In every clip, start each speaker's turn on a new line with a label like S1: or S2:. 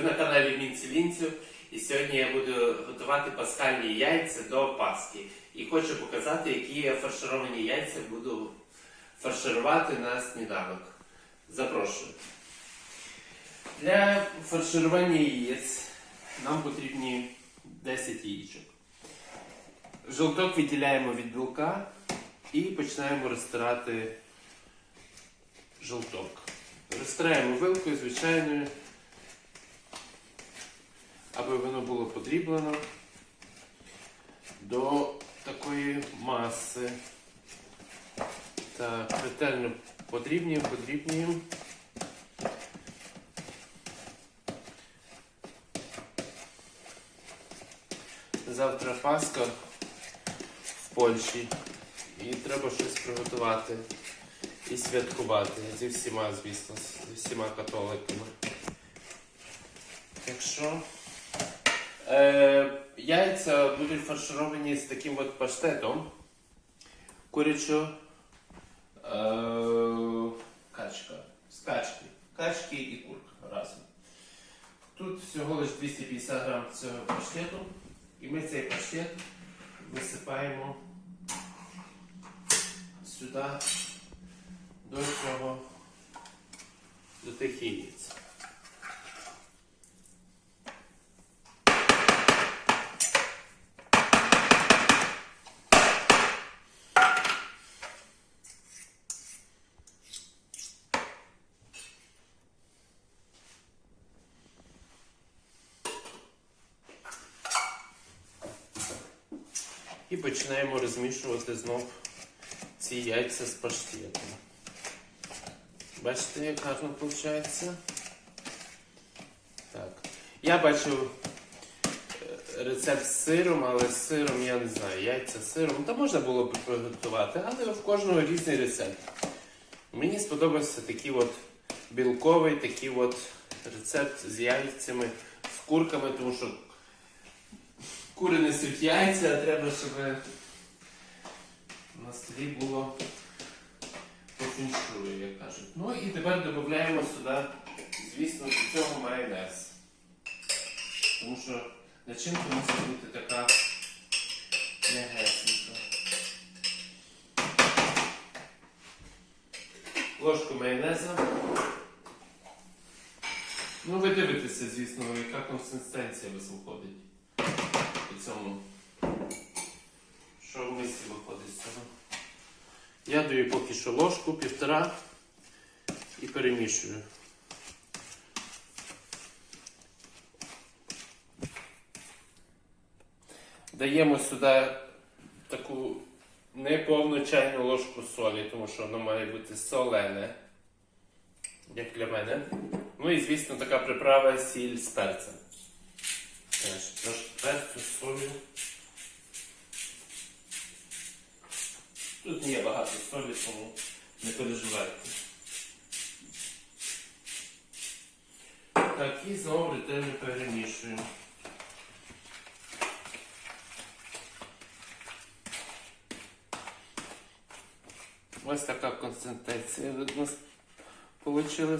S1: Ви на каналі Мінці і сьогодні я буду готувати пасхальні яйця до Пасхи. І хочу показати, які фаршировані яйця буду фарширувати на сніданок. Запрошую. Для фарширування яєць нам потрібні 10 яєчок. Жовток відділяємо від білка і починаємо розтирати жовток. Розтираємо вилкою звичайною, аби воно було подріблено до такої маси. Так, ретельно подрібнюємо, подрібнюємо. Завтра Пасха в Польщі і треба щось приготувати і святкувати зі всіма, звісно, зі всіма католиками. Так яйця будуть фаршировані з таким от паштетом. Курячо е, качка. З качки. Качки і курка разом. Тут всього лише 250 грам цього паштету. І ми цей паштет висипаємо сюди до цього, до тих яєць. І починаємо розмішувати знов ці яйця з паштетом. Бачите, як гарно виходить? Так. Я бачив е, рецепт з сиром, але з сиром я не знаю. Яйця з сиром. Та можна було б приготувати, але в кожного різний рецепт. Мені сподобався такий от білковий, такий от рецепт з яйцями, з курками, тому що кури несуть яйця, а треба, щоб на столі було по як кажуть. Ну і тепер додаємо сюди, звісно, до цього майонез. Тому що начинка мусить бути така м'ягесенька. Ложку майонеза. Ну, ви дивитеся, звісно, яка консистенція у вас виходить цьому. Що в мисі виходить з цього? Я даю поки що ложку, півтора і перемішую. Даємо сюди таку неповну чайну ложку солі, тому що воно має бути солене, як для мене. Ну і, звісно, така приправа сіль з перцем. Теж трошки перцю, солі. Тут є багато солі, тому не переживайте. Так, і знову ретельно перемішуємо. Ось така концентрація від нас вийшла.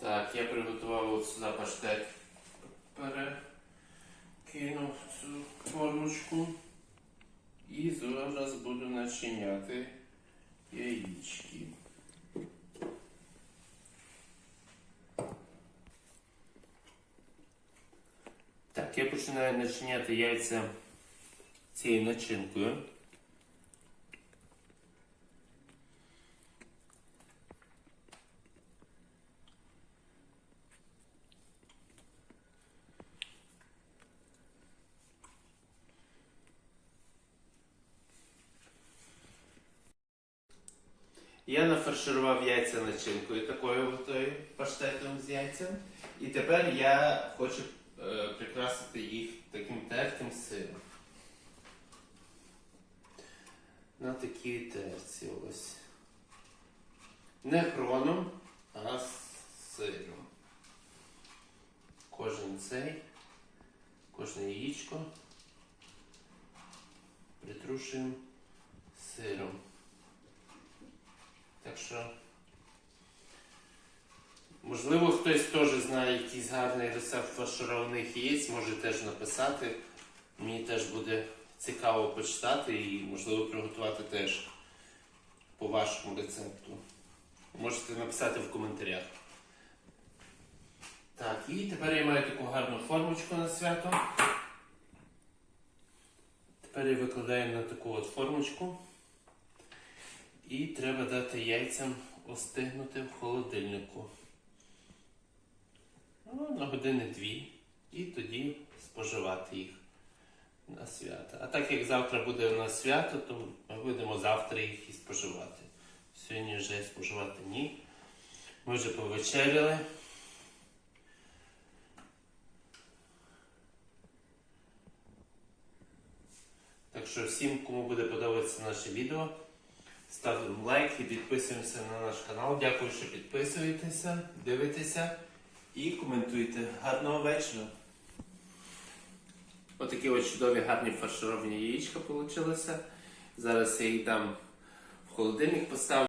S1: Так, я от сюди паштет. Перекинув цю формочку. І зараз буду начиняти яєчки. Так, я починаю начиняти яйця цією начинкою. Я нафарширував яйця начинкою такою готою паштетом з яйцем. І тепер я хочу е, прикрасити їх таким тертим сиром. На такій терці ось. Не хроном, а з сиром. Кожен цей, кожне яєчко притрушуємо сиром. Так що Можливо, хтось теж знає якийсь гарний рецепт фаршированих яєць, може теж написати. Мені теж буде цікаво почитати і, можливо, приготувати теж по вашому рецепту. Можете написати в коментарях. Так, і тепер я маю таку гарну формочку на свято. Тепер я викладаю на таку от формочку. І треба дати яйцям остигнути в холодильнику. Ну, на години дві. І тоді споживати їх на свято. А так як завтра буде у нас свято, то ми будемо завтра їх і споживати. Сьогодні вже споживати ні. Ми вже повечеряли. Так що всім, кому буде подобатися наше відео, ставимо лайк і підписуємося на наш канал. Дякую, що підписуєтеся, дивитеся і коментуйте. Гарного вечора! Отакі от чудові гарні фаршировані яєчка вийшли. Зараз я їх дам в холодильник поставлю.